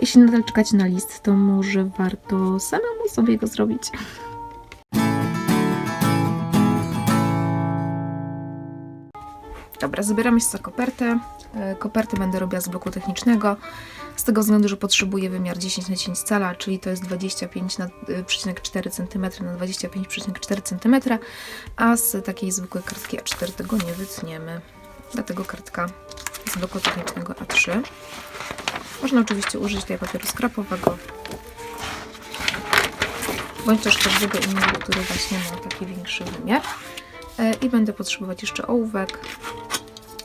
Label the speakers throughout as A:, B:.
A: Jeśli nadal czekacie na list, to może warto samemu sobie go zrobić. Dobra, zabieramy się za kopertę. E, Kopertę będę robiła z bloku technicznego. Z tego względu, że potrzebuję wymiar 10 na 10 cala, czyli to jest 25 na y, przecinek 4 cm na 25,4 cm, a z takiej zwykłej kartki A4 tego nie wytniemy. Dlatego kartka z bloku technicznego A3. Można oczywiście użyć tutaj papieru skrapowego, bądź też każdego innego, który właśnie ma taki większy wymiar. E, I będę potrzebować jeszcze ołówek,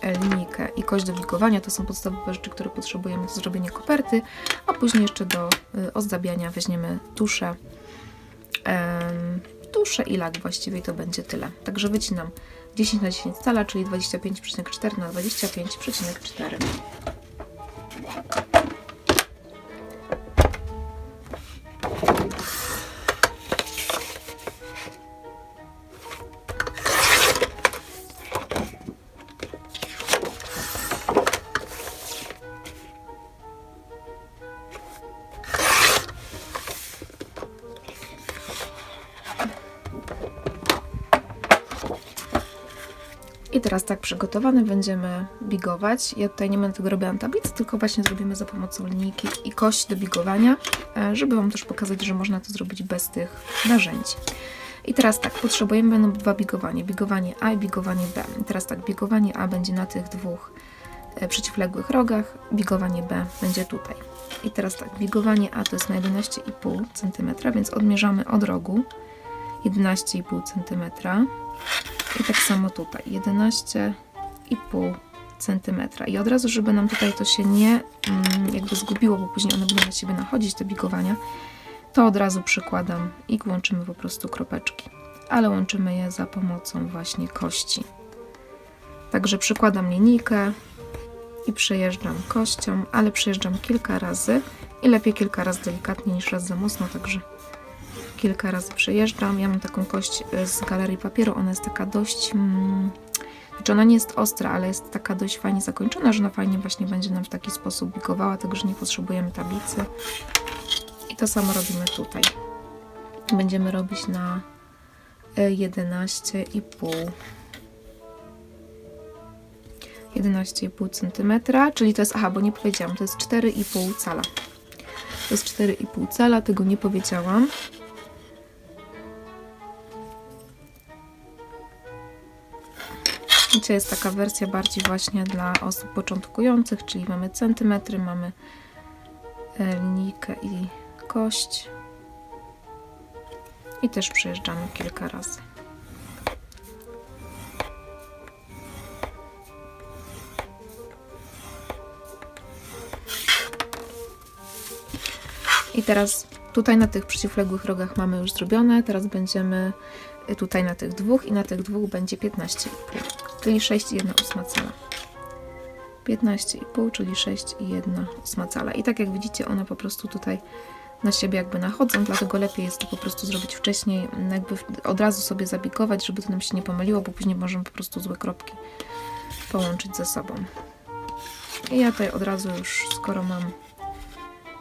A: e, linijkę i kość do bigowania. To są podstawowe rzeczy, które potrzebujemy do zrobienia koperty, a później jeszcze do y, ozdabiania weźmiemy tuszę, tuszę i lak właściwie i to będzie tyle. Także wycinam 10 na 10 cala, czyli 25,4 na 25,4. I teraz tak przygotowany będziemy bigować. Ja tutaj nie będę tego robiła na tablicy, tylko właśnie zrobimy za pomocą linijki i kości do bigowania, e, żeby Wam też pokazać, że można to zrobić bez tych narzędzi. I teraz tak, potrzebujemy będą dwa bigowanie. Bigowanie A i bigowanie B. I teraz tak, bigowanie A będzie na tych dwóch e, przeciwległych rogach, bigowanie B będzie tutaj. I teraz tak, bigowanie A to jest na 11,5 cm, więc odmierzamy od rogu 11,5 cm. I tak samo tutaj 11,5 cm. I od razu, żeby nam tutaj to się nie mm, jakby zgubiło, bo później one będą na siebie nachodzić, te bigowania, to od razu przykładam i łączymy po prostu kropeczki. Ale łączymy je za pomocą właśnie kości. Także przykładam linijkę i przejeżdżam kością, ale przejeżdżam kilka razy i lepiej kilka razy delikatnie niż raz za mocno, także kilka razy przejeżdżam. Ja mam taką kość y, z galerii papieru. Ona jest taka dość. Mm, znaczy ona nie jest ostra, ale jest taka dość fajnie zakończona, że ona fajnie właśnie będzie nam w taki sposób bigowała, także nie potrzebujemy tablicy. I to samo robimy tutaj. Będziemy robić na y, 11,5 11,5 cm, czyli to jest, aha, bo nie powiedziałam, to jest 4,5 cala. To jest 4,5 cala, tego nie powiedziałam. Wiecie, jest taka wersja bardziej właśnie dla osób początkujących, czyli mamy centymetry, mamy e, linijkę i kość. I też przejeżdżamy kilka razy. I teraz tutaj na tych przeciwległych rogach mamy już zrobione. Teraz będziemy y, tutaj na tych dwóch i na tych dwóch będzie 15,5, czyli 6,1 cala. 15,5, czyli 6,1 cala. I tak jak widzicie, one po prostu tutaj na siebie jakby nachodzą, dlatego lepiej jest to po prostu zrobić wcześniej, jakby od razu sobie zabikować, żeby to nam się nie pomyliło, bo później możemy po prostu złe kropki połączyć ze sobą. I ja tutaj od razu już, skoro mam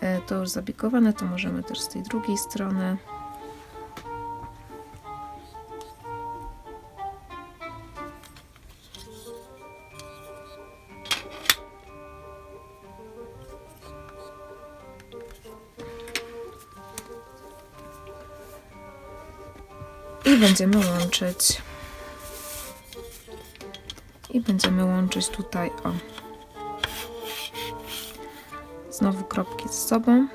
A: e, to już zabikowane, to możemy też z tej drugiej strony. Będziemy łączyć. I będziemy łączyć tutaj o znowu kropki z sobą.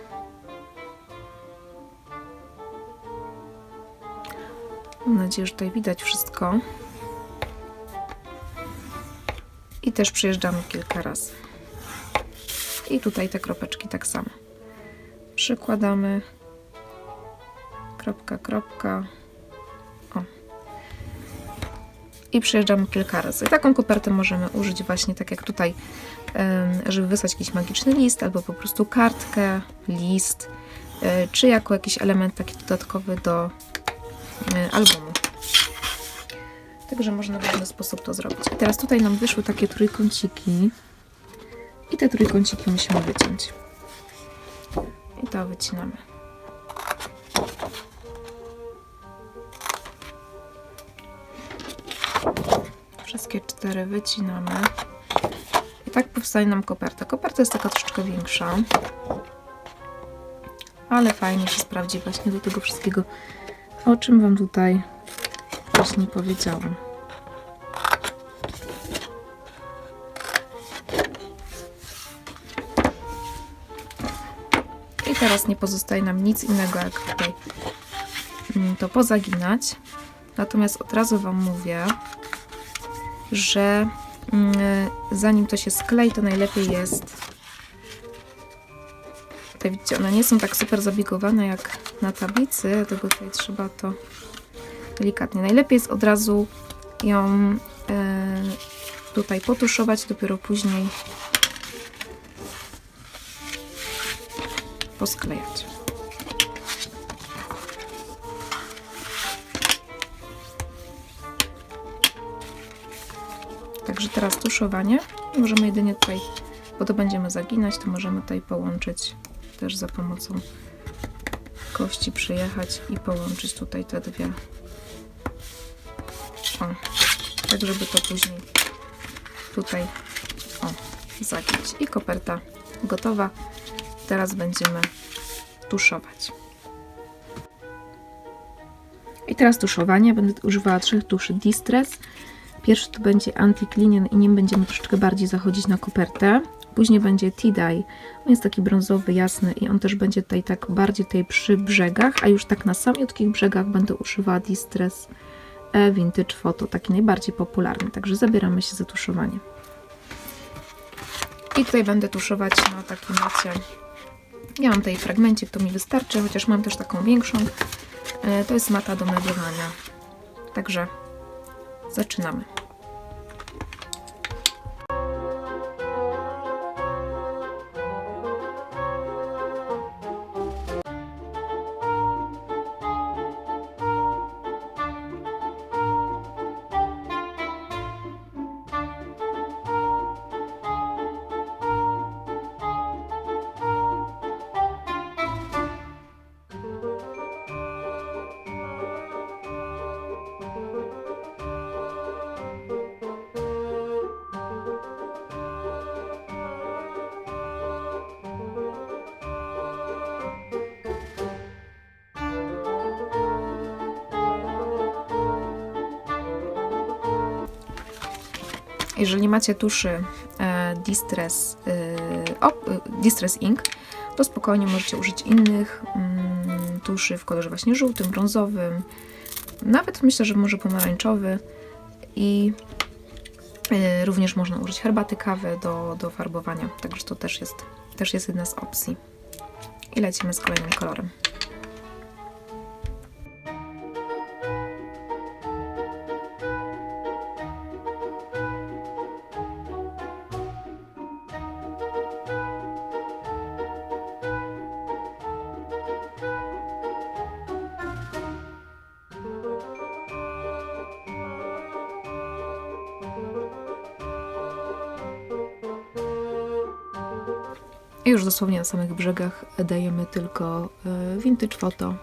A: Mam nadzieję, że tutaj widać wszystko. I też przejeżdżamy kilka razy. I tutaj te kropeczki tak samo. Przykładamy. Kropka, kropka. I przejeżdżamy kilka razy. Taką kopertę możemy użyć właśnie tak jak tutaj żeby wysłać jakiś magiczny list, albo po prostu kartkę, list, e, czy jako jakiś element taki dodatkowy do e, albumu. Także można w różny sposób to zrobić. I teraz tutaj nam wyszły takie trójkąciki i te trójkąciki musimy wyciąć. to wycinamy. Wszystkie cztery wycinamy. I tak powstaje nam koperta. Koperta jest taka troszeczkę większa. Ale fajnie się sprawdzi właśnie do tego wszystkiego, o czym Wam tutaj wcześniej powiedziałam. I teraz nie pozostaje nam nic innego, jak tutaj mm, to pozaginać. Natomiast od razu Wam mówię, że mm, zanim to się sklei, to najlepiej jest. Tutaj widzicie, one nie są tak super zabiegowane jak na tablicy, dlatego tutaj trzeba to delikatnie. Najlepiej jest od razu ją e, tutaj potuszować, dopiero później posklejać. Także teraz tuszowanie. Możemy jedynie tutaj, bo to będziemy zaginać, to możemy tutaj połączyć też za pomocą kości przyjechać i połączyć tutaj te dwie. O, tak żeby to później tutaj o, zagiąć. I koperta gotowa. Teraz będziemy tuszować. I teraz tuszowanie. Będę używała trzech tuszy Distress. Pierwszy to będzie Anti-Clean i nim będziemy troszeczkę bardziej zachodzić na kopertę. Później będzie T-Dye. On jest taki brązowy, jasny i on też będzie tutaj tak bardziej tutaj przy brzegach, a już tak na samiutkich brzegach będę używała Distress e Vintage Photo, taki najbardziej popularny. Także zabieramy się za tuszowanie. I tutaj będę tuszować na takim macie. Ja mam tutaj fragmencik, to mi wystarczy, chociaż mam też taką większą. E, To jest mata do meblowania. Także zaczynamy. Jeżeli macie tuszy e, Distress, e, e, Distress Ink, to spokojnie możecie użyć innych mm, tuszy w kolorze właśnie żółtym, brązowym, nawet myślę, że może pomarańczowy i również można użyć herbaty kawy do, do farbowania, także to też jest, też jest jedna z opcji. I lecimy z kolejnym kolorem. Już dosłownie na samych brzegach dajemy tylko e, vintage photo.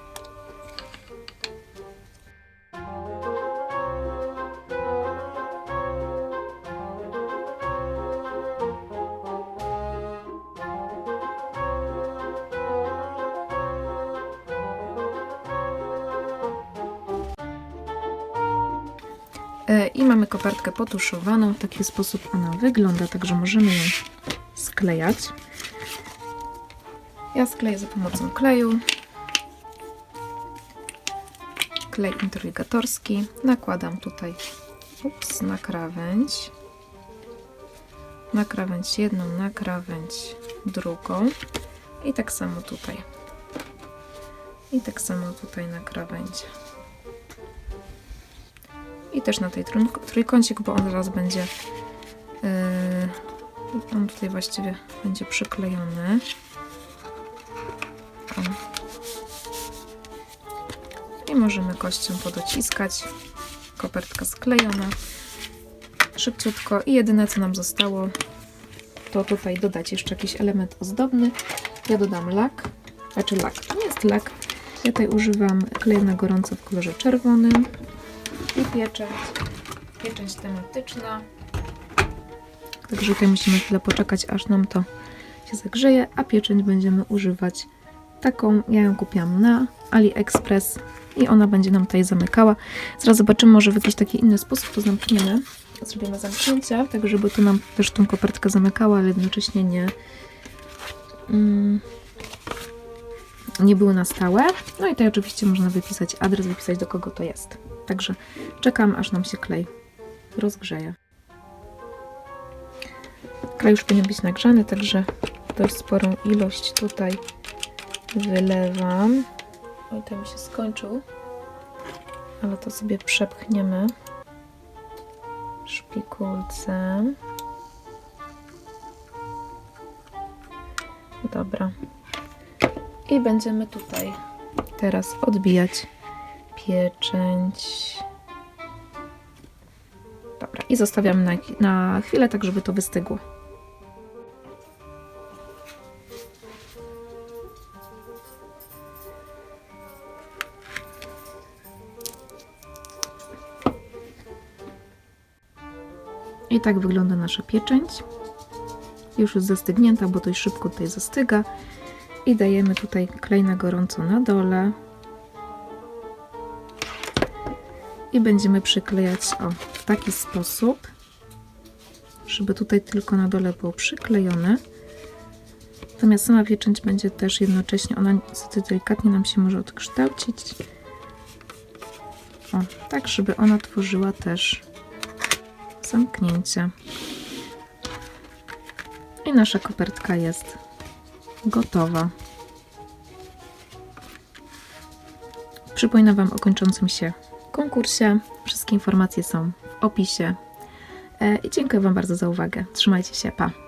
A: E, I mamy kopertkę potuszowaną. W taki sposób ona wygląda, także możemy ją sklejać. Ja skleję za pomocą kleju. Klej interligatorski. Nakładam tutaj ups, na krawędź. Na krawędź jedną, na krawędź drugą. I tak samo tutaj. I tak samo tutaj na krawędź. I też na tej trójk- trójkącik, bo on zaraz będzie. Yy, on tutaj właściwie będzie przyklejony. O. I możemy kością podociskać. Kopertka sklejona. Szybciutko. I jedyne co nam zostało, to tutaj dodać jeszcze jakiś element ozdobny. Ja dodam lak znaczy lak. To nie jest lak. Ja tutaj używam kleju na gorąco w kolorze czerwonym i pieczęć. Pieczęć tematyczna. Także tutaj musimy chwilę poczekać, aż nam to się zagrzeje, a pieczęć będziemy używać taką. Ja ją kupiłam na AliExpress i ona będzie nam tutaj zamykała. Zaraz zobaczymy, może w jakiś taki inny sposób to zamkniemy. Zrobimy zamknięcia, tak żeby to nam też tą kopertkę zamykała, ale jednocześnie nie, mm, nie były na stałe. No i tutaj oczywiście można wypisać adres, wypisać do kogo to jest. Także czekam, aż nam się klej rozgrzeje. Klej już powinien być nagrzany, także dość sporą ilość tutaj wylewam. Oj, to mi się skończył, ale to sobie przepchniemy szpikulcem. Dobra. I będziemy tutaj teraz odbijać pieczęć. Dobra, i zostawiamy na, na chwilę, tak żeby to wystygło. I tak wygląda nasza pieczęć. Już jest zastygnięta, bo dość szybko tutaj zastyga. I dajemy tutaj klej na gorąco na dole. I będziemy przyklejać o, w taki sposób, żeby tutaj tylko na dole było przyklejone. Natomiast sama pieczęć będzie też jednocześnie, ona niestety delikatnie nam się może odkształcić. O, tak, żeby ona tworzyła też zamknięcie. I nasza kopertka jest gotowa. Przypominam Wam o kończącym się konkursie. Wszystkie informacje są w opisie. E, I dziękuję Wam bardzo za uwagę. Trzymajcie się, pa!